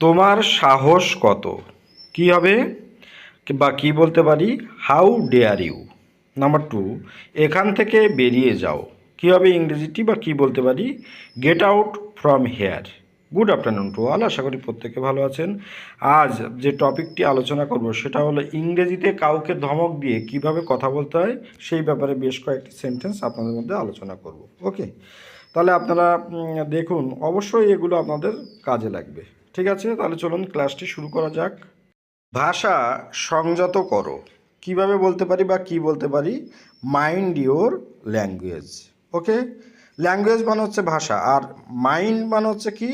তোমার সাহস কত? কি হবে? বা কি বলতে পারি? How dare you number two এখান থেকে বেরিয়ে যাও। কি হবে ইংরেজিটি বা কি বলতে পারি? Get out from here good afternoon to all আশা করি প্রত্যেকে ভালো আছেন। আজ যে টপিকটি আলোচনা করব, সেটা হলো ইংরেজিতে কাউকে ধমক দিয়ে কীভাবে কথা বলতে হয়, সেই ব্যাপারে বেশ কয়েকটি সেন্টেন্স আপনাদের মধ্যে আলোচনা করব। ওকে তাহলে আপনারা দেখুন, অবশ্যই এগুলো আপনাদের কাজে লাগবে। ঠিক আছে, তাহলে চলুন ক্লাসটি শুরু করা যাক। ভাষা সংযত করো। কীভাবে বলতে পারি বা কি বলতে পারি? Mind your language okay language মানে হচ্ছে ভাষা, আর মাইন্ড মানে হচ্ছে কি?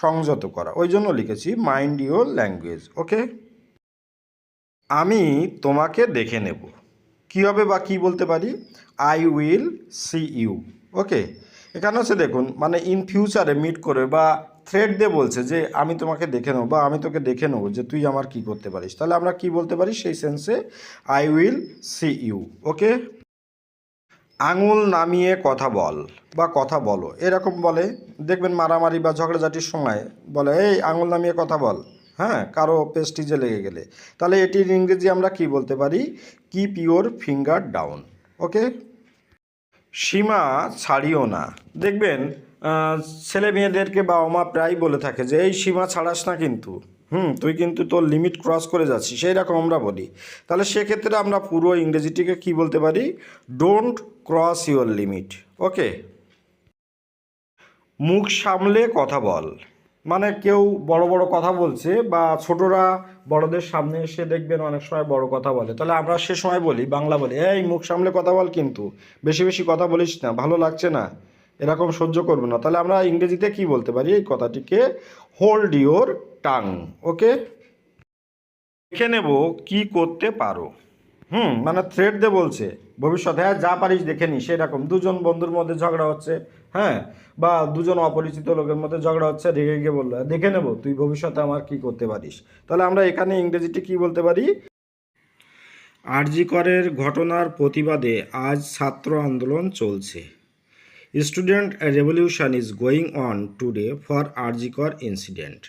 সংযত করা। ওই জন্য লিখেছি মাইন্ড ইওর ল্যাঙ্গুয়েজ ওকে আমি তোমাকে দেখে নেব। কী হবে বা কি বলতে পারি? I will see you okay এখানে হচ্ছে দেখুন মানে ইন ফিউচারে মিট করে বা থ্রেড দিয়ে বলছে যে, আমি তোমাকে দেখে নেব বা আমি তোকে দেখে নেব যে তুই আমার কি করতে পারিস। তাহলে আমরা কি বলতে পারি? সেই সেন্সে I will see you okay আঙুল নামিয়ে কথা বল বা কথা বলো। এরকম বলে। দেখবেন মারামারি বা ঝগড়াঝাটির সময় বলে, এই আঙুল নামিয়ে কথা বল। হ্যাঁ কারও পেস্টিজে লেগে গেলে। তাহলে এটির ইংরেজি আমরা কি বলতে পারি? Keep your finger down okay সীমা ছাড়িও না। দেখবেন ছেলে মেয়েদেরকে বাবা মা প্রায় বলে থাকে যে, এই সীমা ছাড়াস না কিন্তু। হুম, তুই কিন্তু তোর লিমিট ক্রস করে যাচ্ছিস। সেই রকম আমরা বলি। তাহলে সেক্ষেত্রে আমরা পুরো ইংরেজিটিকে কি বলতে পারি? Don't cross your limit okay মুখ সামলে কথা বল। মানে কেউ বড় বড় কথা বলছে বা ছোটরা বড়দের সামনে এসে দেখবেন অনেক সময় বড় কথা বলে। তাহলে আমরা সে সময় বলি, বাংলা বলি, এই মুখ সামলে কথা বল কিন্তু। বেশি বেশি কথা বলিস না, ভালো লাগছে না। এরকম সহ্য করবে না। তাহলে আমরা ইংরেজিতে কি বলতে পারি? এই কথাটিকে হোল্ড ইওর টাং ওকে দেখে নেব কি করতে পারো। হুম মানে থ্রেড দিয়ে বলছে, ভবিষ্যতে হ্যাঁ যা পারিস দেখে নিস সেরকম দুজন বন্ধুর মধ্যে ঝগড়া হচ্ছে হ্যাঁ? বা দুজন অপরিচিত লোকের মধ্যে ঝগড়া হচ্ছে, রেগে গিয়ে বলল, দেখে নেব তুই ভবিষ্যতে আমার কি করতে পারিস। তাহলে আমরা এখানে ইংরেজিটি কি বলতে পারি? আরজিকরের ঘটনার প্রতিবাদে আজ ছাত্র আন্দোলন চলছে। Student revolution is going on today for RG Kar incident.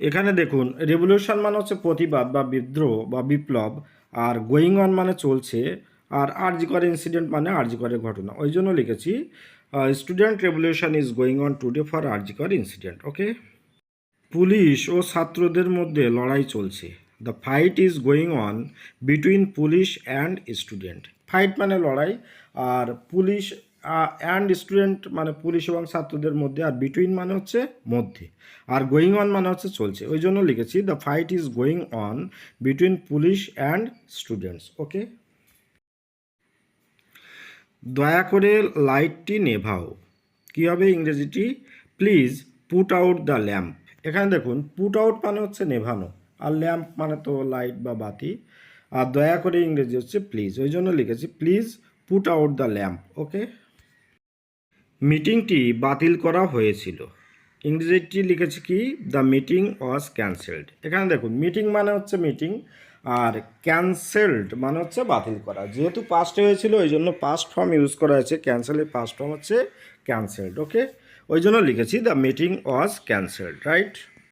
এখানে দেখুন, রেভলিউশন মানে হচ্ছে প্রতিবাদ বা বিদ্রোহ বা বিপ্লব, আর গোয়িং অন মানে চলছে, আর আরজিকর ইনসিডেন্ট মানে আরজিকরের ঘটনা। ওই জন্য লিখেছি student revolution is going on today for RG Kar incident, okay? Police ও ছাত্রদের মধ্যে লড়াই চলছে। The fight is going on between police and student. Fight মানে লড়াই, আর পুলিশ অ্যান্ড স্টুডেন্ট মানে পুলিশ এবং ছাত্রদের মধ্যে, আর বিটুইন মানে হচ্ছে মধ্যে। আর গোয়িং অন মানে হচ্ছে চলছে। ওই জন্য লিখেছি the fight is going on between police and students okay দয়া করে লাইটটি নেভাও। কী হবে ইংরেজিটি? Please put out the lamp এখানে দেখুন পুট আউট মানে হচ্ছে নেভানো। আর ল্যাম্প মানে তো লাইট বা বাতি। আর দয়া করে ইংরেজি হচ্ছে প্লিজ ওই জন্য লিখেছি please put out the lamp okay মিটিংটি বাতিল করা হয়েছিল। ইংরেজিটি লিখেছি কি, দ্য মিটিং ওয়াজ ক্যান্সেলড। এখানে দেখুন, মিটিং মানে হচ্ছে মিটিং, আর ক্যান্সেলড মানে হচ্ছে বাতিল করা। যেহেতু পাস্ট হয়েছিল, ওই জন্য পাস্ট ফর্ম ইউজ করা হয়েছে। ক্যান্সেলের পাস্ট ফর্ম হচ্ছে ক্যান্সেলড ওকে ওই জন্য লিখেছি, the meeting was cancelled right